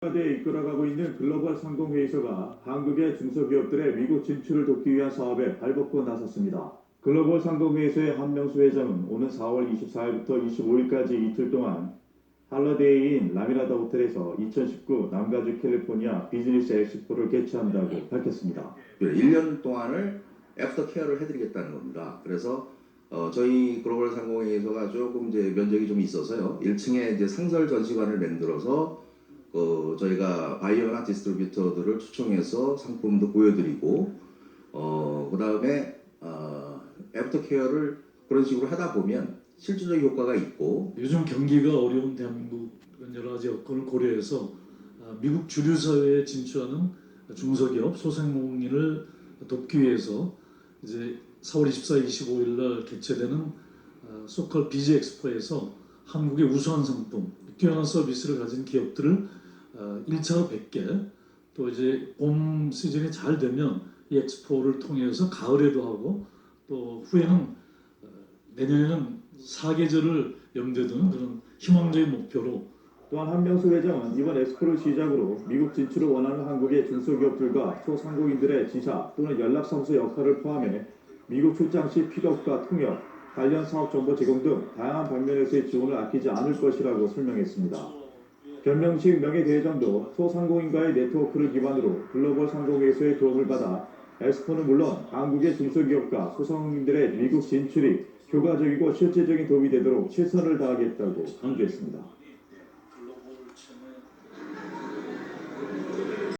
대 이끌어가고 있는 글로벌 상공회의소가 한국의 중소기업들의 미국 진출을 돕기 위한 사업에 발벗고 나섰습니다. 글로벌 상공회의소의 한명수 회장은 오는 4월 24일부터 25일까지 이틀 동안 할러데이인 라미라다 호텔에서 2019 남가주 캘리포니아 비즈니스 엑스포를 개최한다고 밝혔습니다. 1년 동안을 애프터 케어를 해드리겠다는 겁니다. 그래서 어, 저희 글로벌 상공회의소가 조금 이제 면적이 좀 있어서요. 1층에 이제 상설 전시관을 만들어서 어, 저희가 바이오나 디스트리뷰터들을 초청해서 상품도 보여드리고 어, 그 다음에 어, 애프터 케어를 그런 식으로 하다 보면 실질적 효과가 있고. 요즘 경기가 어려운 대한민국 여러 가지 여건을 고려해서 아, 미국 주류 사회에 진출하는 중소기업 소상공인을 돕기 위해서 이제 4월 24, 25일 날 개최되는 아, 소컬 비즈 엑스포에서 한국의 우수한 상품, 뛰어난 서비스를 가진 기업들을 아, 1차로 100개 또 이제 봄 시즌이 잘 되면 이 엑스포를 통해서 가을에도 하고 또 후에는 어, 내년에는 사계절을 염두에 두는 그런 희망적인 목표로. 또한 한명수 회장은 이번 엑스포를 시작으로 미국 진출을 원하는 한국의 중소기업들과 소상공인들의 지사 또는 연락사무소 역할을 포함해 미국 출장 시 픽업과 통역, 관련 사업 정보 제공 등 다양한 방면에서의 지원을 아끼지 않을 것이라고 설명했습니다. 변명식 명예대회장도 소상공인과의 네트워크를 기반으로 글로벌 상공회의소의 도움을 받아 엑스포는 물론 한국의 중소기업과 소상공인들의 미국 진출이 효과적이고 실질적인 도움이 되도록 최선을 다하겠다고 강조했습니다.